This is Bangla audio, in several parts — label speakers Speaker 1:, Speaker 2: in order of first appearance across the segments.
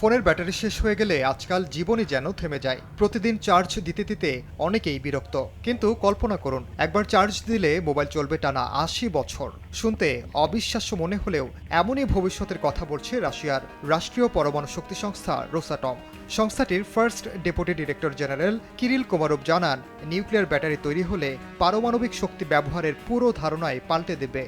Speaker 1: ফোনের ব্যাটারি শেষ হয়ে গেলে আজকাল জীবনই যেন থেমে যায়। প্রতিদিন চার্জ দিতে দিতে অনেকেই বিরক্ত। কিন্তু কল্পনা করুন, একবার চার্জ দিলে মোবাইল চলবে টানা আশি বছর। শুনতে অবিশ্বাস্য মনে হলেও এমনই ভবিষ্যতের কথা বলছে রাশিয়ার রাষ্ট্রীয় পরমাণু শক্তি সংস্থা রোসাটম। সংস্থাটির first deputy director general Kirill Komarov জানান, নিউক্লিয়ার ব্যাটারি তৈরি হলে পারমাণবিক শক্তি ব্যবহারের পুরো ধারণায় পাল্টে দেবে।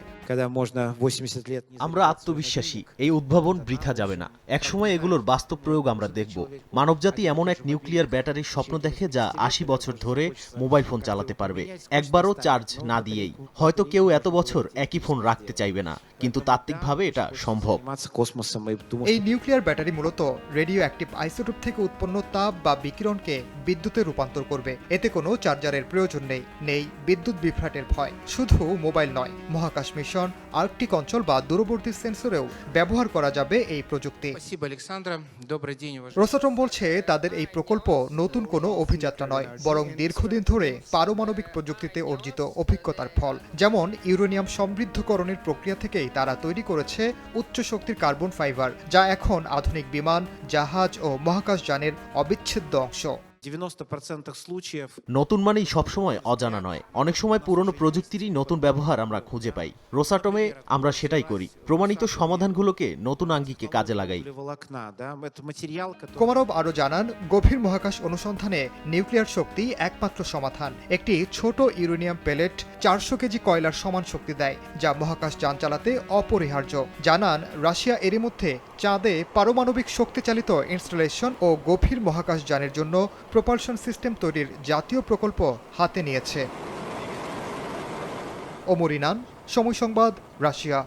Speaker 2: আমরা আত্মবিশ্বাসী এই উদ্ভাবন বৃথা যাবে না। একসময় এগুলোর বাস্তব প্রয়োগ আমরা দেখব। মানবজাতি এমন এক নিউক্লিয়ার ব্যাটারির স্বপ্ন দেখে যা আশি বছর ধরে মোবাইল ফোন চালাতে পারবে। একবারও চার্জ না দিয়েই। হয়তো কেউ এত বছর একই ফোন রাখতে চাইবে না কিন্তু তাত্ত্বিকভাবে এটা সম্ভব।
Speaker 1: এই নিউক্লিয়ার ব্যাটারি মূলত রেডিও অ্যাক্টিভ আইসোটোপ থেকে উৎপন্ন তাপ বা বিকিরণকে বিদ্যুতে রূপান্তর করবে। এতে কোনো চার্জারের প্রয়োজন নেই। নেই বিদ্যুৎ বিভ্রাটের ভয়। শুধু মোবাইল নয় মহাকাশ মিশন আর্কটিক অঞ্চল বা দূরবর্তী সেন্সরেও ব্যবহার করা যাবে এই প্রযুক্তি। রোসাটম বলছে তাদের এই প্রকল্প নতুন কোনো অভিযাত্রা নয় বরং দীর্ঘদিন ধরে পারমাণবিক প্রযুক্তিতে অর্জিত অভিজ্ঞতার ফল। যেমন ইউরেনিয়াম সমৃদ্ধকরণের প্রক্রিয়া থেকেই তারা তৈরি করেছে উচ্চ শক্তির কার্বন ফাইবার যা এখন আধুনিক বিমান জাহাজ ও মহাকাশ যানের অবিচ্ছেদ্য অংশ।
Speaker 3: случаев
Speaker 2: নতুন মানেই সবসময় অজানা নয় অনেক সময় পুরনো প্রযুক্তিরই নতুন ব্যবহার আমরা খুঁজে পাই রোসাটমে আমরা সেটাই করি প্রমাণিত সমাধানগুলোকে নতুন আঙ্গিকে কাজে লাগাই
Speaker 3: волокна, да, это материал, который
Speaker 1: কোমারভ আরও জানান গভীর মহাকাশ অনুসন্ধানে নিউক্লিয়ার শক্তি একমাত্র সমাধান একটি ছোট ইউরেনিয়াম পেলেট চারশো কেজি কয়লার সমান শক্তি দেয় যা মহাকাশ যান চালাতে অপরিহার্য জানান রাশিয়া এরই মধ্যে চাঁদে পারমাণবিক শক্তিচালিত ইনস্টলেশন ও গভীর মহাকাশ যানের জন্য প্রপালশন সিস্টেম তৈরির জাতীয় প্রকল্প হাতে নিয়েছে। অমরিনান সময় সংবাদ রাশিয়া।